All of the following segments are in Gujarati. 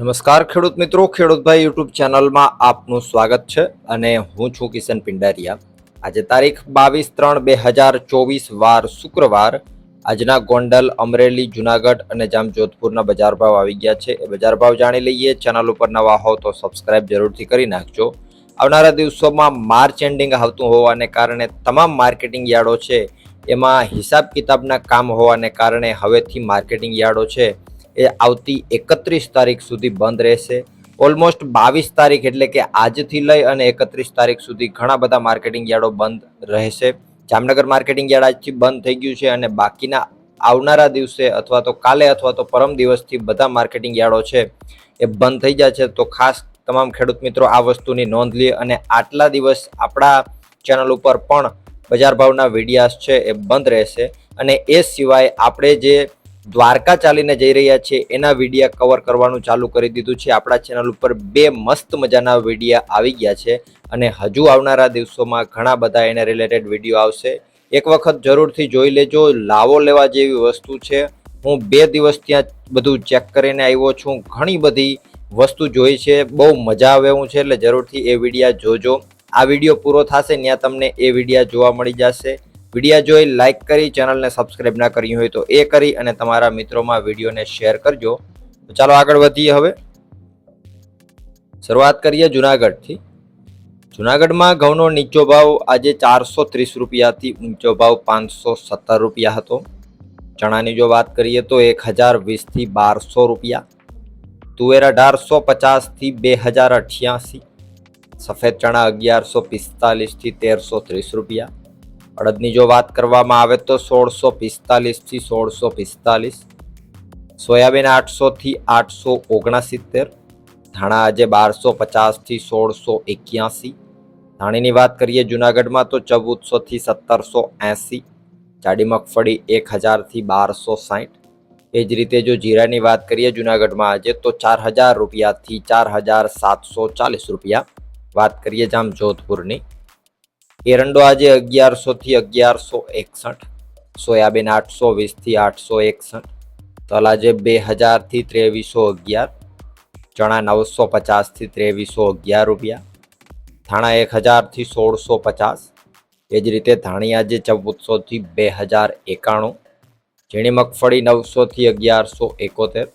નમસ્કાર ખેડૂત મિત્રો ખેડૂતભાઈ યુટ્યુબ ચેનલમાં આપનું સ્વાગત છે અને હું છું કિશન પિંડારિયા. આજે તારીખ બાવીસ ત્રણ બે હજાર ચોવીસ વાર શુક્રવાર. આજના ગોંડલ, અમરેલી, જુનાગઢ અને જામજોધપુરના બજાર ભાવ આવી ગયા છે. એ બજાર ભાવ જાણી લઈએ. ચેનલ ઉપર નવા હો તો સબસ્ક્રાઇબ જરૂરથી કરી નાખજો. આવનારા દિવસોમાં માર્ચ એન્ડિંગ આવતું હોવાને કારણે તમામ માર્કેટિંગ યાર્ડો છે. એમાં હિસાબ કિતાબના કામ હોવાને કારણે હવેથી માર્કેટિંગ યાર્ડો છે. એ આવતી એકત્રીસ તારીખ સુધી બંધ રહેશે. ઓલમોસ્ટ બાવીસ તારીખ એટલે કે આજથી લઈ અને એકત્રીસ તારીખ સુધી ઘણા બધા માર્કેટિંગ યાર્ડો બંધ રહેશે. જામનગર માર્કેટિંગ યાર્ડ આજથી બંધ થઈ ગયું છે અને બાકીના આવનારા દિવસે અથવા તો કાલે અથવા તો પરમ દિવસથી બધા માર્કેટિંગ યાર્ડો છે એ બંધ થઈ જાય છે. તો ખાસ તમામ ખેડૂત મિત્રો આ વસ્તુની નોંધ લે અને આટલા દિવસ આપણા ચેનલ ઉપર પણ બજાર ભાવના વિડીયાસ છે એ બંધ રહેશે. અને એ સિવાય આપણે જે દ્વારકા ચાલીને જઈ રહ્યા છે. એના વિડીયા કવર કરવાનું ચાલુ કરી દીધું છે. આપણા ચેનલ ઉપર બે મસ્ત મજાના વિડીયા આવી ગયા છે અને હજુ આવનારા દિવસોમાં ઘણા બધા એને રિલેટેડ વીડિયો આવશે. એક વખત જરૂરથી જોઈ લેજો. લાવો લેવા જેવી વસ્તુ છે. હું બે દિવસ ત્યાં બધું ચેક કરીને આવ્યો છું. ઘણી બધી વસ્તુ જોઈ છે. બહુ મજા આવે એવું છે એટલે જરૂરથી એ વિડીયા જોજો. આ વીડિયો પૂરો થશે, ત્યાં તમને એ વિડીયા જોવા મળી જશે. વિડીયા જોઈ લાઇક કરી ચેનલને સબસ્ક્રાઇબ ના કરી હોય તો એ કરી અને તમારા મિત્રોમાં વિડીયોને શેર કરજો. ચાલો આગળ વધીએ હવે. શરૂઆત કરીએ જુનાગઢથી. જુનાગઢમાં ઘઉંનો નીચો ભાવ આજે ચારસો ત્રીસ રૂપિયાથી ઊંચો ભાવ પાંચસો સત્તર રૂપિયા હતો. ચણાની જો વાત કરીએ તો એક હજાર વીસથી બારસો રૂપિયા. તુવેર અઢારસો પચાસથી બે હજાર અઠ્યાસી. સફેદ ચણા અગિયારસો પિસ્તાલીસથી તેરસો ત્રીસ રૂપિયા. અડદની જો વાત કરવામાં આવે તો સોળસો પિસ્તાલીસથી સોળસો પિસ્તાલીસ, સોયાબીન આઠસોથી આઠસો ઓગણસિત્તેર, ધાણા આજે બારસો પચાસથી સોળસો એક્યાસી. ધાણીની વાત કરીએ જુનાગઢમાં તો ચૌદસોથી સત્તરસો એંસી, જાડી મગફળી એક હજારથી બારસો સાઠ એ જ રીતે જો જીરાની વાત કરીએ જુનાગઢમાં આજે તો ચાર હજાર રૂપિયાથી ચાર હજાર સાતસો ચાલીસ રૂપિયા. વાત કરીએ જામ જોધપુરની. એરંડો આજે અગિયારસોથી અગિયારસો એકસઠ. સોયાબીન આઠસો વીસથી આઠસો એકસઠ. તલ આજે બે હજારથી ત્રેવીસો અગિયાર. ચણા નવસો પચાસથી ત્રેવીસો અગિયાર રૂપિયા. ધાણા એક હજારથી સોળસો પચાસ. એ જ રીતે ધાણી આજે ચૌદસોથી બે હજાર એકાણું. ઝીણી મગફળી નવસોથી અગિયારસો એકોતેર.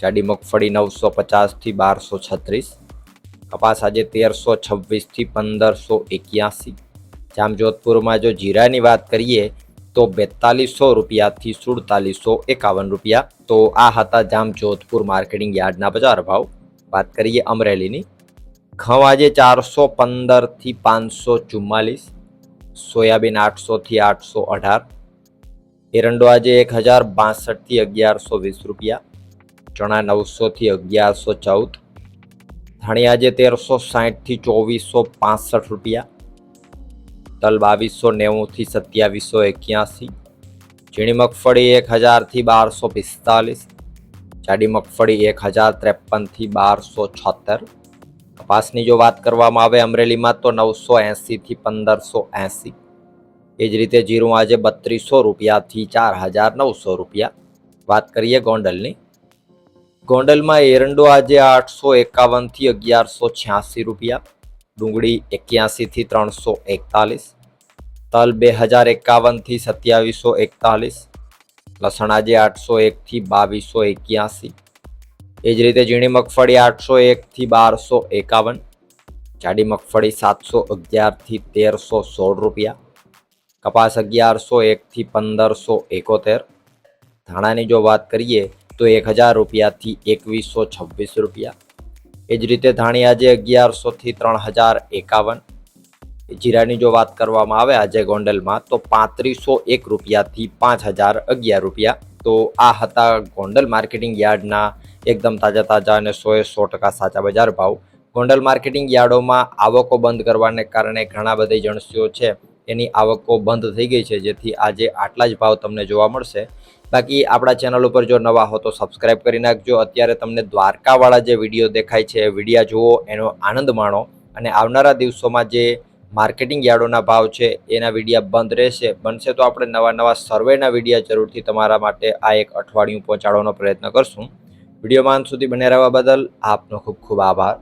જાડી મગફળી નવસો પચાસથી બારસો છત્રીસ. કપાસ આજે તેરસો છવ્વીસથી પંદરસો એક્યાસી. જામજોધપુરમાં જો જીરાની વાત કરીએ, તો બેતાલીસો રૂપિયાથી સુડતાલીસો એકાવન રૂપિયા. તો આ હતા જામજોધપુર માર્કેટિંગ યાર્ડના બજાર ભાવ. વાત કરીએ અમરેલીની. ઘઉં આજે ચારસો પંદરથી પાંચસો ચુમ્માલીસ, સોયાબીન આઠસોથી આઠસો અઢાર, એરંડો આજે એક હજાર બાસઠથી અગિયારસો વીસ રૂપિયા, ચણા નવસોથી અગિયારસો ચૌદ, ધાણી આજે તેરસો સાહીઠથી ચોવીસો પાસઠ રૂપિયા તલ બાવીસો નેવુંથી સત્યાવીસો એક્યાસી. ઝીણી મગફળી એક હજારથી બારસો પિસ્તાલીસ. જાડી મગફળી એક હજાર ત્રેપનથી બારસો છોતેર. કપાસની જો વાત કરવામાં આવે અમરેલીમાં તો નવસો એંસીથી પંદરસો એંસી. એ જ રીતે જીરું આજે બત્રીસો રૂપિયાથી ચાર હજાર નવસો રૂપિયા. વાત કરીએ ગોંડલની. ગોંડલમાં એરંડો આજે આઠસો એકાવનથી અગિયારસો છ્યાસી રૂપિયા. ડુંગળી એક્યાસીથી ત્રણસો એકતાલીસ. તલ બે હજાર એકાવનથી સત્યાવીસો એકતાલીસ, લસણ આજે આઠસો એકથી બાવીસો એક્યાસી. એ જ રીતે ઝીણી મગફળી આઠસો એકથી બારસો એકાવન, જાડી મગફળી સાતસો અગિયારથી તેરસો સોળ રૂપિયા, કપાસ અગિયારસો એકથી પંદરસો એકોતેર. ધાણાની જો વાત કરીએ તો એક હજાર રૂપિયાથી એકવીસો છવ્વીસ રૂપિયા. એ જ રીતે ધાણી આજે અગિયારસોથી ત્રણ હજાર એકાવન જીરાની જો વાત કરવામાં આવે આજે ગોંડલમાં, તો પાંત્રીસો એક રૂપિયાથી પાંચ હજાર અગિયાર રૂપિયા. તો આ હતા ગોંડલ માર્કેટિંગ યાર્ડના એકદમ તાજા તાજા અને સોએ સો ટકા સાચા બજાર ભાવ. ગોંડલ માર્કેટિંગ યાર્ડોમાં આવકો બંધ કરવાને કારણે ઘણા બધા જણસીઓ છે, એની આવકો બંધ થઈ ગઈ છે, જેથી આજે આટલા જ ભાવ તમને જોવા મળશે. બાકી આપણા ચેનલ ઉપર જો નવા હો તો સબસ્ક્રાઇબ કરી નાખજો. અત્યારે તમને દ્વારકાવાળા જે વીડિયો દેખાય છે, વિડીયા જુઓ, એનો આનંદ માણો. અને આવનારા દિવસોમાં જે માર્કેટિંગ યાર્ડોના ભાવ છે, એના વિડીયા બંધ રહેશે. બનશે તો આપણે નવા નવા સર્વેના વિડીયા જરૂરથી તમારા માટે આ એક અઠવાડિયું પહોંચાડવાનો પ્રયત્ન કરશું. વિડીયોમાં અંત સુધી બને રહેવા બદલ આપનો ખૂબ ખૂબ આભાર.